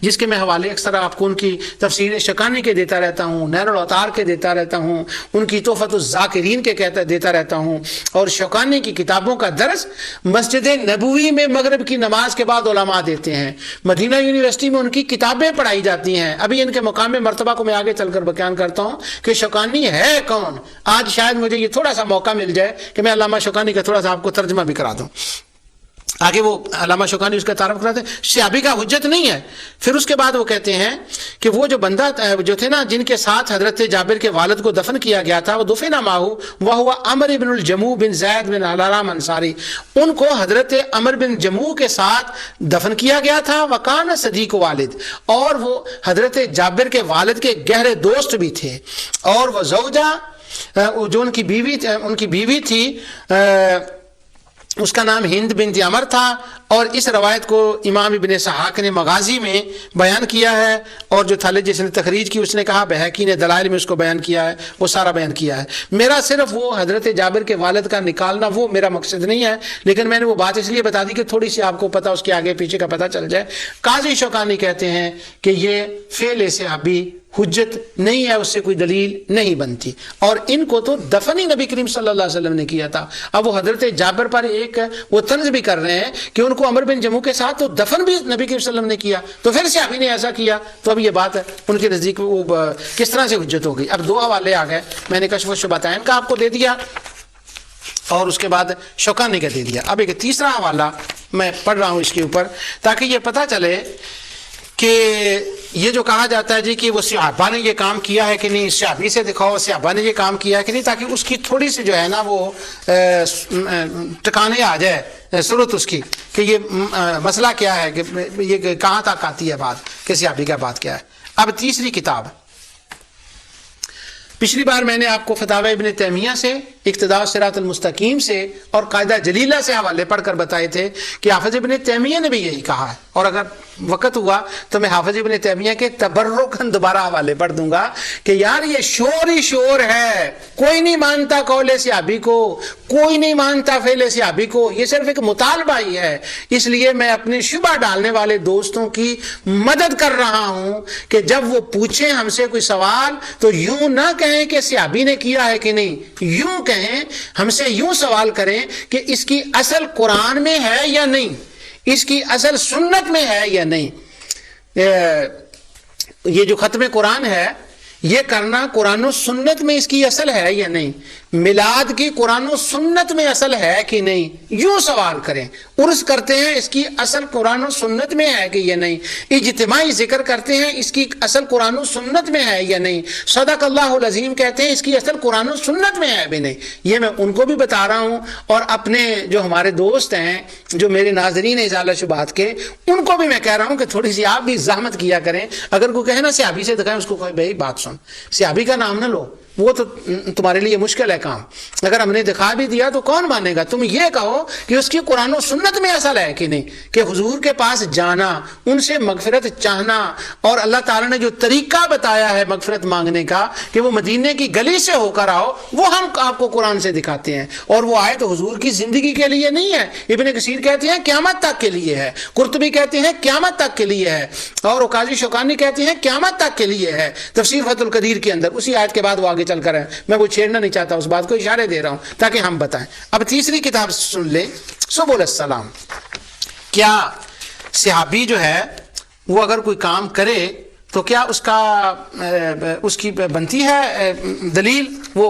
جس کے میں حوالے اکثر آپ کو ان کی تفسیر شکانی کے دیتا رہتا ہوں نیر الاوتار کے دیتا رہتا ہوں، ان کی توفت الزاکرین کے کہتا دیتا رہتا ہوں اور شوکانی کی کتابوں کا درس مسجد نبوی میں مغرب کی نماز کے بعد علماء دیتے ہیں۔ مدینہ یونیورسٹی میں ان کی کتابیں پڑھائی جاتی ہیں۔ ابھی ان کے مقام مرتبہ کو میں آگے چل کر بیان کرتا ہوں کہ شوکانی ہے کون؟ آج شاید مجھے یہ تھوڑا سا موقع مل جائے کہ میں علامہ شوکانی کا تھوڑا سا آپ کو ترجمہ بھی کرا دوں۔ آگے وہ علامہ شوکانی اس کا تعارف کراتے ہیں۔ سیابی کا حجت نہیں ہے۔ پھر اس کے بعد وہ کہتے ہیں کہ وہ جو بندہ، جو تھے نا، جن کے ساتھ حضرت جابر کے والد کو دفن کیا گیا تھا، وہ دفن ماہو، وہ ہوا امر بن الجمو بن زید بن علام انصاری ان کو حضرت امر بن جمو کے ساتھ دفن کیا گیا تھا، وکان صدیق والد۔ اور وہ حضرت جابر کے والد کے گہرے دوست بھی تھے۔ اور وہ زوجہ، جو ان کی بیوی، ان کی بیوی تھی اس کا نام ہند بنت عمر تھا اور اس روایت کو امام ابن صحاق نے مغازی میں بیان کیا ہے اور جو تھالد جس نے تخریج کی اس نے کہا بحقی نے دلائل میں اس کو بیان کیا ہے، وہ سارا بیان کیا ہے۔ میرا صرف وہ حضرت جابر کے والد کا نکالنا، وہ میرا مقصد نہیں ہے، لیکن میں نے وہ بات اس لیے بتا دی کہ تھوڑی سی آپ کو پتا اس کے آگے پیچھے کا پتہ چل جائے۔ قاضی شوکانی کہتے ہیں کہ یہ فیل سے ابھی حجت نہیں ہے، اس سے کوئی دلیل نہیں بنتی۔ اور ان کو تو دفن ہی نبی کریم صلی اللہ علیہ وسلم نے کیا تھا۔ اب وہ حضرت جابر پر ایک وہ طنز بھی کر رہے ہیں کہ ان کو عمر بن جموں کے ساتھ تو دفن بھی نبی کریم صلی اللہ علیہ وسلم نے کیا، تو پھر سے ابھی نے ایسا کیا، تو اب یہ بات ہے ان کے نزدیک وہ کس طرح سے حجت ہو گئی؟ اب دو حوالے آ گئے، میں نے کشف و شباتین کا آپ کو دے دیا اور اس کے بعد شوکانی کا دے دیا۔ اب ایک تیسرا حوالہ میں پڑھ رہا ہوں اس کے اوپر تاکہ یہ پتہ چلے کہ یہ جو کہا جاتا ہے جی کہ وہ صحابہ نے یہ کام کیا ہے کہ نہیں، صحابی سے دکھاؤ، صحابہ نے یہ کام کیا ہے کہ نہیں، تاکہ اس کی تھوڑی سی جو ہے نا وہ ٹکانے آ جائے صورت اس کی کہ یہ مسئلہ کیا ہے کہ یہ کہاں تک آتی ہے بات، کہ صحابی کا بات کیا ہے۔ اب تیسری کتاب۔ پچھلی بار میں نے آپ کو فتح ابن تیمیہ سے اقتداء سرات المستقیم سے اور قاعدہ جلیلہ سے حوالے پڑھ کر بتائے تھے کہ حافظ ابن تیمیہ نے بھی یہی کہا ہے۔ اور اگر وقت ہوا تو میں حافظ ابن تیمیہ کے تبرکن دوبارہ حوالے پڑھ دوں گا کہ یار یہ شور ہی شور ہے۔ کوئی نہیں مانتا قول سیابی کو، کوئی نہیں مانتا فیل سیابی کو۔ یہ صرف ایک مطالبہ ہی ہے۔ اس لیے میں اپنے شبہ ڈالنے والے دوستوں کی مدد کر رہا ہوں کہ جب وہ پوچھیں ہم سے کوئی سوال تو یوں نہ کہیں کہ سیابی نے کیا ہے کہ نہیں، یوں کہیں۔ ہم سے یوں سوال کریں کہ اس کی اصل قرآن میں ہے یا نہیں؟ اس کی اصل سنت میں ہے یا نہیں؟ یہ جو ختم قرآن ہے یہ کرنا قرآن و سنت میں اس کی اصل ہے یا نہیں؟ میلاد کی قرآن و سنت میں اصل ہے کہ نہیں؟ یوں سوال کریں۔ عرض کرتے ہیں اس کی اصل قرآن و سنت میں ہے کہ یہ نہیں؟ اجتماعی ذکر کرتے ہیں اس کی اصل قرآن و سنت میں ہے یا نہیں؟ صدق اللہ العظیم کہتے ہیں اس کی اصل قرآن و سنت میں ہے بھی نہیں۔ یہ میں ان کو بھی بتا رہا ہوں اور اپنے جو ہمارے دوست ہیں، جو میرے ناظرین اضالہ شبات کے، ان کو بھی میں کہہ رہا ہوں کہ تھوڑی سی آپ بھی زحمت کیا کریں۔ اگر کوئی کہے نا سیابی سے دکھائیں، اس کو کوئی بھائی بات سن سیابی کا نام نہ لو۔ وہ تو تمہارے لیے مشکل ہے کام۔ اگر ہم نے دکھا بھی دیا تو کون مانے گا؟ تم یہ کہو کہ اس کی قرآن و سنت میں اصل ہے کہ نہیں؟ کہ حضور کے پاس جانا، ان سے مغفرت چاہنا اور اللہ تعالیٰ نے جو طریقہ بتایا ہے مغفرت مانگنے کا کہ وہ مدینے کی گلی سے ہو کر آؤ، وہ ہم آپ کو قرآن سے دکھاتے ہیں۔ اور وہ آئے تو حضور کی زندگی کے لیے نہیں ہے۔ ابن کثیر کہتے ہیں قیامت تک کے لیے ہے۔ قرطبی کہتے ہیں قیامت تک کے لیے ہے۔ اور اوقازی شوکانی کہتے ہیں قیامت تک کے لیے ہے۔ تفسیر فت القدیر کے اندر، اسی آیت کے بعد وہ آگے چل کر ہے۔ میں وہ چھیڑنا نہیں چاہتا، اس بات کو اشارے دے رہا ہوں تاکہ ہم بتائیں۔ اب تیسری کتاب سن لیں۔ سب السلام۔ کیا صحابی جو ہے، وہ اگر کوئی کام کرے، تو کیا اس کا، اس کی بنتی ہے دلیل؟ وہ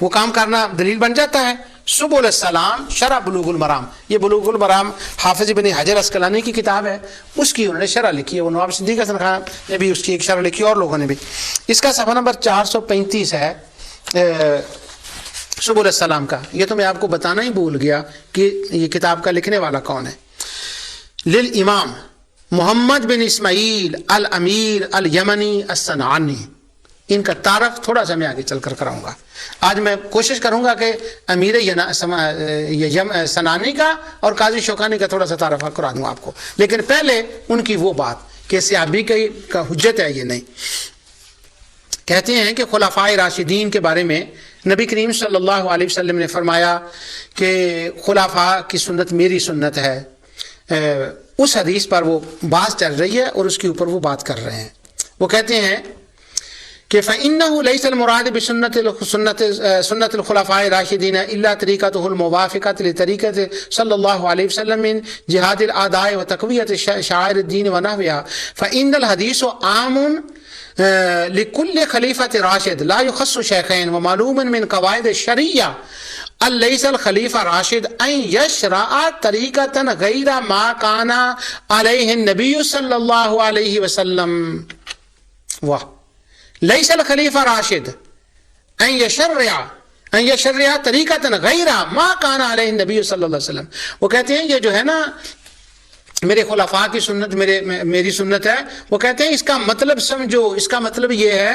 وہ کام کرنا دلیل بن جاتا ہے؟ سب السلام، شرح بلوغ المرام۔ یہ بلوغ المرام حافظ بن حجر اسکلانی کی کتاب ہے۔ اس کی انہوں نے شرح لکھی ہے، وہ نواب صدیق حسن خان نے بھی اس کی ایک شرح لکھی اور لوگوں نے بھی۔ اس کا صفحہ نمبر چار سو پینتیس ہے سب السلام کا۔ یہ تو میں آپ کو بتانا ہی بھول گیا کہ یہ کتاب کا لکھنے والا کون ہے۔ لل امام محمد بن اسماعیل الامیر الیمنی السنعانی ان کا تعارف تھوڑا سا میں آگے چل کر کراؤں گا۔ آج میں کوشش کروں گا کہ امیر سنانی کا اور قاضی شوکانی کا تھوڑا سا تعارف کرا دوں آپ کو۔ لیکن پہلے ان کی وہ بات کہ سیابی کا حجت ہے یہ نہیں۔ کہتے ہیں کہ خلافۂ راشدین کے بارے میں نبی کریم صلی اللہ علیہ وسلم نے فرمایا کہ خلافہ کی سنت میری سنت ہے۔ اس حدیث پر وہ بات چل رہی ہے اور اس کے اوپر وہ بات کر رہے ہیں۔ وہ کہتے ہیں فإنه ليس المراد بسنة سنة سنة الخلفاء الراشدين إلا طريقته الموافقة لطريقة صلى الله عليه وسلم من جهاد الأعداء وتقوية شعائر الدين ونحوها. فإن الحديث عام لكل خليفة راشد لا يخص شيخين ومعلوم من قواعد الشريعة ليس الخليفة راشد أن يشرع طريقة غير ما كان عليه النبي صلى الله عليه وسلم. واہ ليس الخليفة راشد. أن يشرع أن يشرع طريقة غير ما كان عليه النبي صلی اللہ علیہ وسلم. وہ کہتے ہیں یہ جو ہے نا میرے خلفاء کی سنت، میرے، میری سنت ہے۔ وہ کہتے ہیں اس کا مطلب سمجھو، اس کا مطلب یہ ہے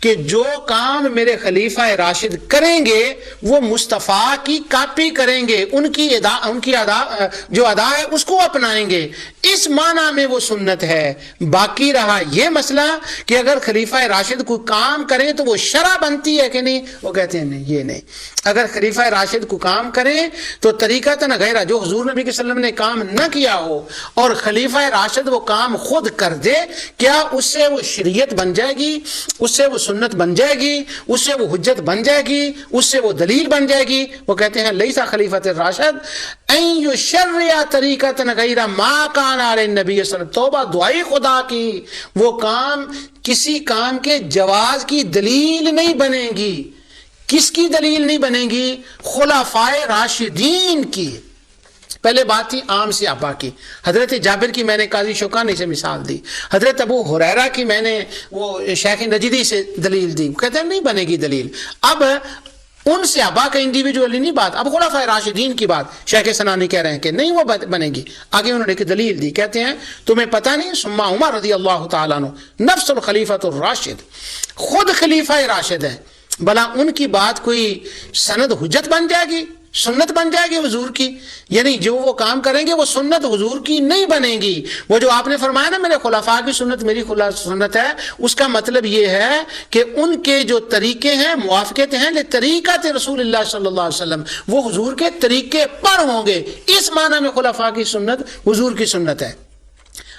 کہ جو کام میرے خلیفہ راشد کریں گے، وہ مصطفیٰ کی کاپی کریں گے۔ ان کی ادا، ان کی ادا، جو ادا ہے، اس کو اپنائیں گے۔ اس معنی میں وہ سنت ہے۔ باقی رہا یہ مسئلہ کہ اگر خلیفہ راشد کوئی کام کریں تو وہ شرح بنتی ہے کہ نہیں؟ وہ کہتے ہیں نہیں، یہ نہیں۔ اگر خلیفہ راشد کو کام کریں تو طریقہ تو نہ غیرہ جو حضور نبی کے وسلم نے کام نہ کیا ہو۔ اور خلیفہ راشد وہ کام خود کر دے، کیا اس سے وہ شریعت بن جائے گی؟ اس سے وہ سنت بن جائے گی؟ اس سے وہ حجت بن جائے گی؟ اس سے وہ دلیل بن جائے گی؟ وہ کہتے ہیں، لیسا خلیفت راشد این یو شریا طریقہ غیرہ ما کان علی نبی صلی وسلم. توبہ دعائی خدا کی، وہ کام کسی کام کے جواز کی دلیل نہیں بنے گی۔ کس کی دلیل نہیں بنے گی؟ خلافائے راشدین کی۔ پہلے بات تھی عام سے ابا کی۔ حضرت جابر کی میں نے قاضی شوکانی سے مثال دی۔ حضرت ابو حریرہ کی میں نے وہ شیخ نجدی سے دلیل دی۔ کہتے ہیں نہیں بنے گی دلیل۔ اب ان سے ابا کا انڈیویجولی نہیں بات۔ اب خلافہ راشدین کی بات۔ شیخ سنانی کہہ رہے ہیں کہ نہیں وہ بنے گی۔ آگے انہوں نے ایک دلیل دی۔ کہتے ہیں، تمہیں پتہ نہیں سما عمر رضی اللہ تعالیٰ عنہ نفس الخلیفۃ الراشد۔ خود خلیفہ راشد ہے۔ بلا ان کی بات کوئی سند حجت بن جائے گی؟ سنت بن جائے گی حضور کی۔ یعنی جو وہ کام کریں گے وہ سنت حضور کی نہیں بنے گی۔ وہ جو آپ نے فرمایا نا، میرے خلافہ کی سنت، میری سنت ہے، اس کا مطلب یہ ہے کہ ان کے جو طریقے ہیں، موافقت ہیں طریقہ رسول اللہ صلی اللہ علیہ وسلم، وہ حضور کے طریقے پر ہوں گے۔ اس معنی میں خلافہ کی سنت حضور کی سنت ہے۔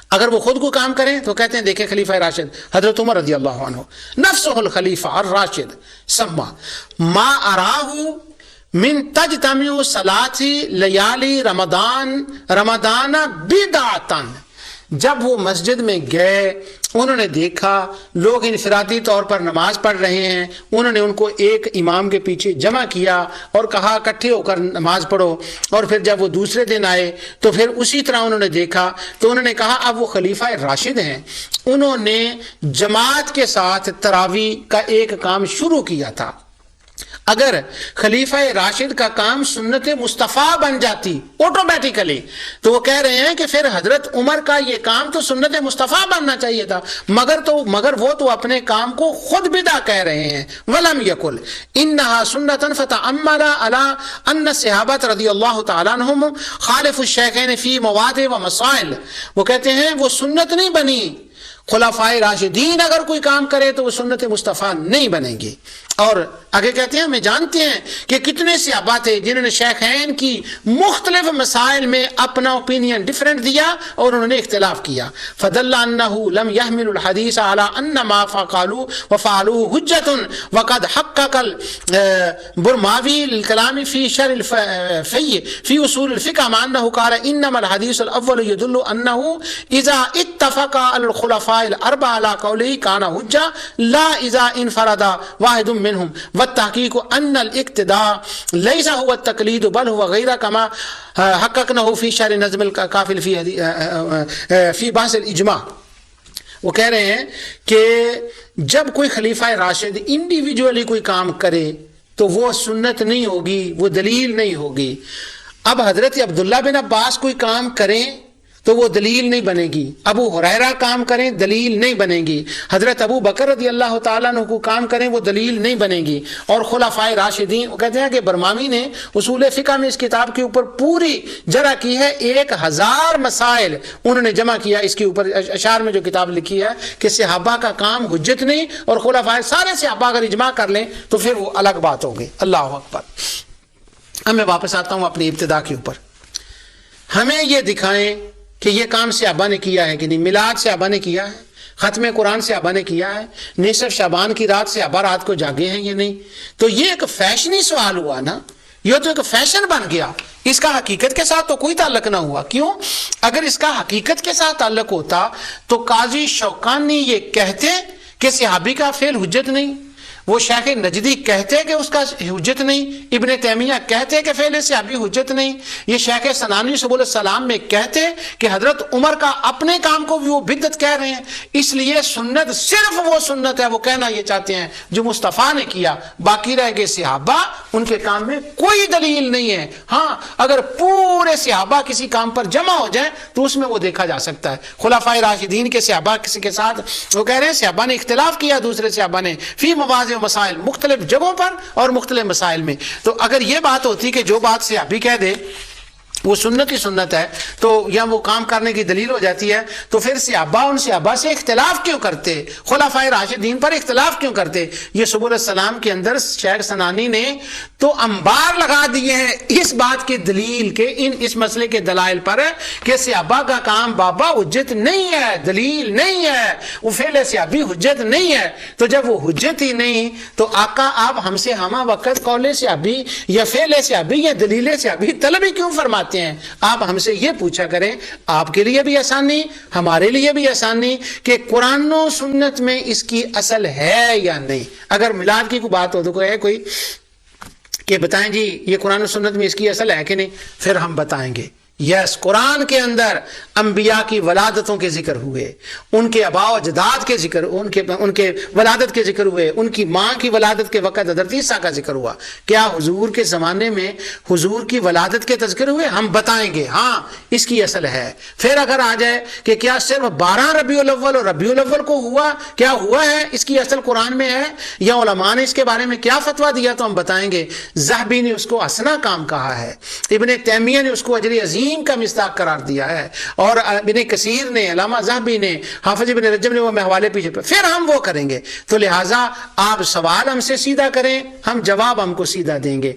اگر وہ خود کو کام کریں تو کہتے ہیں، دیکھیں خلیفہ راشد، حضرت عمر رضی اللہ عنہ۔ نفس الخلیفہ الراشد، سما۔ ما اراہو من تج تمیو سلاتی لیالی رمضان رمضان بدعتن جب وہ مسجد میں گئے، انہوں نے دیکھا، لوگ انفرادی طور پر نماز پڑھ رہے ہیں۔ انہوں نے ان کو ایک امام کے پیچھے جمع کیا اور کہا کٹھے ہو کر نماز پڑھو۔ اور پھر جب وہ دوسرے دن آئے، تو پھر اسی طرح انہوں نے دیکھا، تو انہوں نے کہا، اب وہ خلیفہ راشد ہیں۔ انہوں نے جماعت کے ساتھ تراوی کا ایک کام شروع کیا تھا۔ اگر خلیفہ راشد کا کام سنت مصطفیٰ بن جاتی آٹومیٹیکلی تو وہ کہہ رہے ہیں کہ پھر حضرت عمر کا یہ کام تو سنت مصطفیٰ بننا چاہیے تھا، مگر تو، مگر وہ تو اپنے کام کو خود بدا کہہ رہے ہیں، ولم یقل انہا سنتا فتح امرا علا ان صحابت رضی اللہ تعالیٰ عنہم خالف الشیخین فی مواد و مسائل۔ وہ کہتے ہیں وہ سنت نہیں بنی۔ خلافائے راشدین اگر کوئی کام کرے تو وہ سنت مصطفیٰ نہیں بنے گی اور آگے کہتے ہیں، ہمیں جانتے ہیں کہ کتنے سے ابا تھے جنہوں نے شیخین کی مختلف مسائل میں اپنا اوپینین ڈیفرنٹ دیا اور انہوں نے اختلاف کیا۔ فضل انہو لم يحمل الحدیث على ان ما فقالو وفعلو حجت وقد حقق البرماوی الکلام فی شر الفی فی اصول الفقہ مع انہو قال انما الحدیث الاول يدل انہو اذا اتفق الخلفاء الاربع على قوله كان حجة لا اذا انفرد واحد من منهم والتحقيق أن الاقتداء ليس هو التقليد بل هو غير كما حققناه في شهر نظم الكافل في في بحث الإجماع۔ وہ کہہ رہے ہیں کہ جب کوئی خلیفہ راشد انڈیویجولی کوئی کام کرے تو وہ سنت نہیں ہوگی، وہ دلیل نہیں ہوگی۔ اب حضرت عبداللہ بن عباس کوئی کام کریں تو وہ دلیل نہیں بنے گی۔ ابو حریرہ کام کریں، دلیل نہیں بنے گی۔ حضرت ابو بکر رضی اللہ تعالیٰ عنہ کو کام کریں، وہ دلیل نہیں بنے گی۔ اور خلفائے راشدین وہ کہتے ہیں کہ برمامی نے اصول فقہ میں اس کتاب کے اوپر پوری جرا کی ہے۔ ایک ہزار مسائل انہوں نے جمع کیا۔ اس کے اوپر اشار میں جو کتاب لکھی ہے کہ صحابہ کا کام حجت نہیں اور خلفائے سارے صحابہ اگر اجماع کر لیں تو پھر وہ الگ بات ہوگی اللہ اکبر۔ اب میں واپس آتا ہوں اپنی ابتدا کے اوپر۔ ہمیں یہ دکھائیں کہ یہ کام صحابہ نے کیا ہے کہ نہیں؟ میلاد صحابہ نے کیا ہے؟ ختم قرآن صحابہ نے کیا ہے؟ نصف شابان کی رات صحابہ رات کو جاگے ہیں یہ نہیں؟ تو یہ ایک فیشنی سوال ہوا نا، یہ تو ایک فیشن بن گیا۔ اس کا حقیقت کے ساتھ تو کوئی تعلق نہ ہوا۔ کیوں؟ اگر اس کا حقیقت کے ساتھ تعلق ہوتا تو قاضی شوقانی یہ کہتے کہ صحابی کا فعل حجت نہیں۔ وہ شیخ نجدی کہتے کہ اس کا حجت نہیں، ابن تیمیہ کہتے کہ فعل صحابی حجت نہیں۔ یہ شیخ سنانی سبول السلام میں کہتے کہ حضرت عمر کا اپنے کام کو بھی وہ بدت کہہ رہے ہیں۔ اس لیے سنت صرف وہ سنت ہے، وہ کہنا یہ چاہتے ہیں جو مصطفیٰ نے کیا۔ باقی رہ گئے صحابہ، ان کے کام میں کوئی دلیل نہیں ہے۔ ہاں اگر پورے صحابہ کسی کام پر جمع ہو جائیں تو اس میں وہ دیکھا جا سکتا ہے۔ خلافۂ راشدین کے صحابہ کسی کے ساتھ وہ کہہ رہے ہیں، صحابہ نے اختلاف کیا، دوسرے صحابہ نے۔ فی مواز مسائل مختلف جگہوں پر اور مختلف مسائل میں۔ تو اگر یہ بات ہوتی کہ جو بات صحابی کہہ دے وہ سنت ہی سنت ہے۔ تو یا وہ کام کرنے کی دلیل ہو جاتی ہے۔ تو پھر صحابہ ان صحابہ سے اختلاف کیوں کرتے؟ خلافۂ راشدین پر اختلاف کیوں کرتے؟ یہ سبول السلام کے اندر شہر سنانی نے تو انبار لگا دیے ہیں اس بات کی دلیل کے، ان اس مسئلے کے دلائل پر کہ صحابہ کا کام بابا حجت نہیں ہے، دلیل نہیں ہے۔ وہ فعل صحابی حجت نہیں ہے۔ تو جب وہ حجت ہی نہیں، تو آقا آپ ہم سے ہمہ وقت قول صحابی یا فعل صحابی یا دلیل صحابی طلب ہی کیوں فرماتے؟ ہیں؟ آپ ہم سے یہ پوچھا کریں، آپ کے لیے بھی آسانی ہمارے لیے بھی آسانی کہ قرآن و سنت میں اس کی اصل ہے یا نہیں۔ اگر میلاد کی کوئی بات ہو تو کوئی ہے کوئی کہ بتائیں جی یہ قرآن و سنت میں اس کی اصل ہے کہ نہیں؟ پھر ہم بتائیں گے۔ یس قرآن کے اندر انبیاء کی ولادتوں کے ذکر ہوئے، ان کے ابا و جداد کے ذکر، ان کے ان کے ولادت کے ذکر ہوئے، ان کی ماں کی ولادت کے وقت حضرت عیسیٰ کا ذکر ہوا۔ کیا حضور کے زمانے میں حضور کی ولادت کے تذکر ہوئے؟ ہم بتائیں گے۔ ہاں اس کی اصل ہے۔ پھر اگر آ جائے کہ کیا صرف بارہ ربیع الاول اور ربیع الاول کو ہوا، کیا ہوا ہے؟ اس کی اصل قرآن میں ہے۔ یا علماء نے اس کے بارے میں کیا فتویٰ دیا تو ہم بتائیں گے۔ زہبی نے اس کو اسنا کام کہا ہے۔ ابن تیمیہ نے اس کو اجری عظیم کا مستاق قرار دیا ہے۔ اور ابن کثیر نے، علامہ زہبی نے، حافظ ابن رجب نے وہ محوالے پیچھے پر، پھر ہم وہ کریں گے۔ تو لہٰذا آپ سوال ہم سے سیدھا کریں، ہم جواب ہم کو سیدھا دیں گے۔